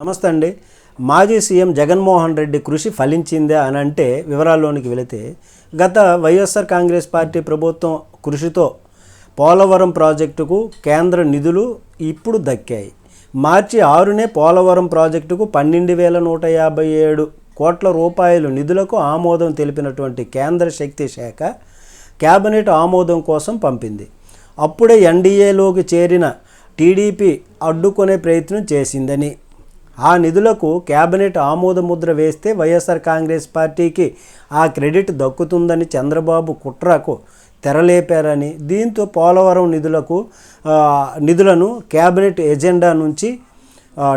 నమస్తే అండి. మాజీ సీఎం జగన్మోహన్ రెడ్డి కృషి ఫలించిందా అని అంటే వివరాల్లోనికి వెళితే గత వైఎస్ఆర్ కాంగ్రెస్ పార్టీ ప్రభుత్వం కృషితో పోలవరం ప్రాజెక్టుకు కేంద్ర నిధులు ఇప్పుడు దక్కాయి. మార్చి ఆరునే పోలవరం ప్రాజెక్టుకు పన్నెండు వేల నూట యాభై ఏడు కోట్ల రూపాయలు నిధులకు ఆమోదం తెలిపినటువంటి కేంద్ర శక్తి శాఖ కేబినెట్ ఆమోదం కోసం పంపింది. అప్పుడే ఎన్డీఏలోకి చేరిన టీడీపీ అడ్డుకునే ప్రయత్నం చేసిందని ఆ నిధులకు కేబినెట్ ఆమోదముద్ర వేస్తే వైఎస్ఆర్ కాంగ్రెస్ పార్టీకి ఆ క్రెడిట్ దక్కుతుందని చంద్రబాబు కుట్రకు తెరలేపారని. దీంతో పోలవరం నిధులకు నిధులను కేబినెట్ ఎజెండా నుంచి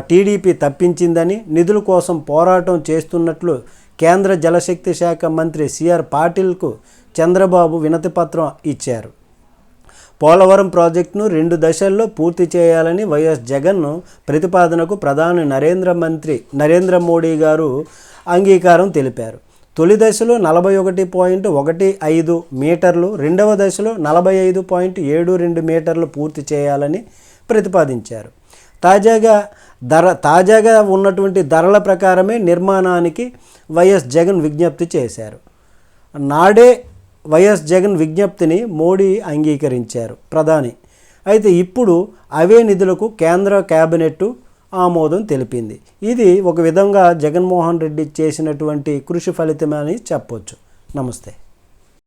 టీడీపీ తప్పించిందని నిధుల కోసం పోరాటం చేస్తున్నట్లు కేంద్ర జలశక్తి శాఖ మంత్రి సిఆర్ పాటిల్కు చంద్రబాబు వినతిపత్రం ఇచ్చారు. పోలవరం ప్రాజెక్టును రెండు దశల్లో పూర్తి చేయాలని వైఎస్ జగన్ ప్రతిపాదనకు ప్రధాని నరేంద్ర మంత్రి నరేంద్ర మోడీ గారు అంగీకారం తెలిపారు. తొలి దశలో నలభై ఒకటి పాయింట్ ఒకటి ఐదు మీటర్లు రెండవ దశలో నలభై ఐదు పాయింట్ ఏడు రెండు మీటర్లు పూర్తి చేయాలని ప్రతిపాదించారు. తాజాగా ధర తాజాగా ఉన్నటువంటి ధరల ప్రకారమే నిర్మాణానికి వైఎస్ జగన్ విజ్ఞప్తి చేశారు. నాడే వైఎస్ జగన్ విజ్ఞప్తిని మోడీ అంగీకరించారు. ప్రధాని. అయితే ఇప్పుడు అవే నిధులకు కేంద్ర కేబినెట్ ఆమోదం తెలిపింది. ఇది ఒక విధంగా జగన్మోహన్ రెడ్డి చేసినటువంటి కృషి ఫలితమని చెప్పొచ్చు. నమస్తే.